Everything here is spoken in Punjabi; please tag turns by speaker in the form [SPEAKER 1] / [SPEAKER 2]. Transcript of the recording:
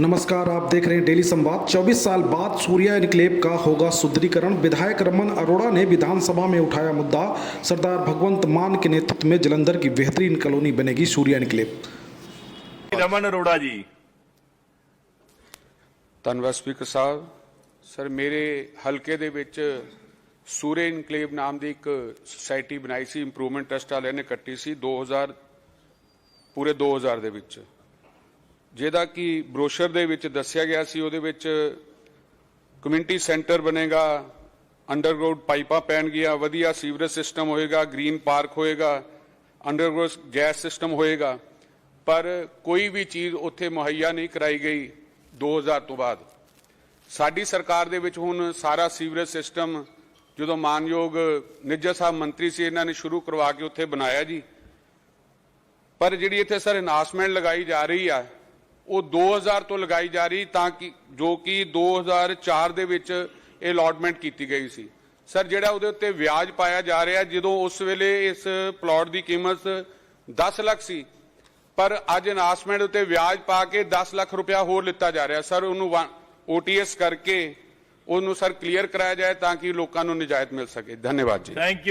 [SPEAKER 1] नमस्कार आप देख रहे हैं डेली संवाद 24 साल बाद सूर्या इनक्लेव का होगा सुदृढ़ीकरण विधायक रमन अरोड़ा ने विधानसभा में उठाया मुद्दा सरदार भगवंत मान के नेतृत्व में जलंधर की बेहतरीन कॉलोनी बनेगी सूर्या इनक्लेव
[SPEAKER 2] ਰਮਨ ਅਰੋੜਾ ਜੀ
[SPEAKER 3] ਧੰਨਵਾਦ ਸਪੀਕਰ ਸਾਹਿਬ ਸਰ ਮੇਰੇ ਹਲਕੇ ਦੇ ਵਿੱਚ ਸੂਰੇ ਇਨਕਲੇਵ ਨਾਮ ਦੀ ਇੱਕ ਸੁਸਾਇਟੀ ਬਣਾਈ ਸੀ ਇੰਪਰੂਵਮੈਂਟ ਟਰਸਟ ਵਾਲਿਆਂ ਨੇ ਕੱਟੀ ਸੀ 2000 ਪੂਰੇ 2000 ਦੇ ਵਿੱਚ ਜਿਹਦਾ ਕਿ ਬਰੋਸ਼ਰ ਦੇ ਵਿੱਚ ਦੱਸਿਆ ਗਿਆ ਸੀ, ਉਹਦੇ ਵਿੱਚ ਕਮਿਊਨਿਟੀ ਸੈਂਟਰ ਬਣੇਗਾ ਅੰਡਰਗਰਾਉਂਡ ਪਾਈਪਾਂ ਪੈਣਗੀਆਂ, ਵਧੀਆ ਸੀਵਰੇਜ ਸਿਸਟਮ ਹੋਏਗਾ ਗ੍ਰੀਨ ਪਾਰਕ ਹੋਏਗਾ ਅੰਡਰਗਰਾਉਂਡ ਗੈਸ ਸਿਸਟਮ ਹੋਏਗਾ, ਪਰ ਕੋਈ ਵੀ ਚੀਜ਼ ਉੱਥੇ ਮੁਹੱਈਆ ਨਹੀਂ ਕਰਾਈ ਗਈ 2000 ਤੋਂ ਬਾਅਦ। ਸਾਡੀ ਸਰਕਾਰ ਦੇ ਵਿੱਚ ਹੁਣ ਸਾਰਾ ਸੀਵਰੇਜ ਸਿਸਟਮ ਜਦੋਂ ਮਾਨਯੋਗ ਨਿੱਜਰ ਸਾਹਿਬ ਮੰਤਰੀ ਸੀ, ਇਹਨਾਂ ਨੇ ਸ਼ੁਰੂ ਕਰਵਾ ਕੇ ਉੱਥੇ ਬਣਾਇਆ ਜੀ। ਪਰ ਜਿਹੜੀ ਇੱਥੇ ਸਰ ਅਨਾਉਂਸਮੈਂਟ ਲਗਾਈ ਜਾ ਰਹੀ ਆ ਉਹ 2000 ਤੋਂ ਲਗਾਈ ਜਾ ਰਹੀ ਤਾਂ ਕਿ ਜੋ ਕਿ 2004 ਦੇ ਵਿੱਚ ਇਹ ਅਲਾਟਮੈਂਟ ਕੀਤੀ ਗਈ ਸੀ। ਸਰ, ਜਿਹੜਾ ਉਹਦੇ ਉੱਤੇ ਵਿਆਜ ਪਾਇਆ ਜਾ ਰਿਹਾ, ਜਦੋਂ ਉਸ ਵੇਲੇ ਇਸ ਪਲਾਟ ਦੀ ਕੀਮਤ 10 ਲੱਖ ਸੀ, ਪਰ ਅੱਜ ਅਨਾਸਮੈਂਟ ਉੱਤੇ ਵਿਆਜ ਪਾ ਕੇ 10 ਲੱਖ ਰੁਪਇਆ ਹੋਰ ਲਿੱਤਾ ਜਾ ਰਿਹਾ। ਸਰ, ਉਹਨੂੰ ਓਟੀਐਸ ਕਰਕੇ ਉਹਨੂੰ ਸਰ ਕਲੀਅਰ ਕਰਾਇਆ ਜਾਏ ਤਾਂ ਕਿ ਲੋਕਾਂ ਨੂੰ ਨਜਾਇਤ ਮਿਲ ਸਕੇ। ਧੰਨਵਾਦ ਜੀ।
[SPEAKER 2] Thank you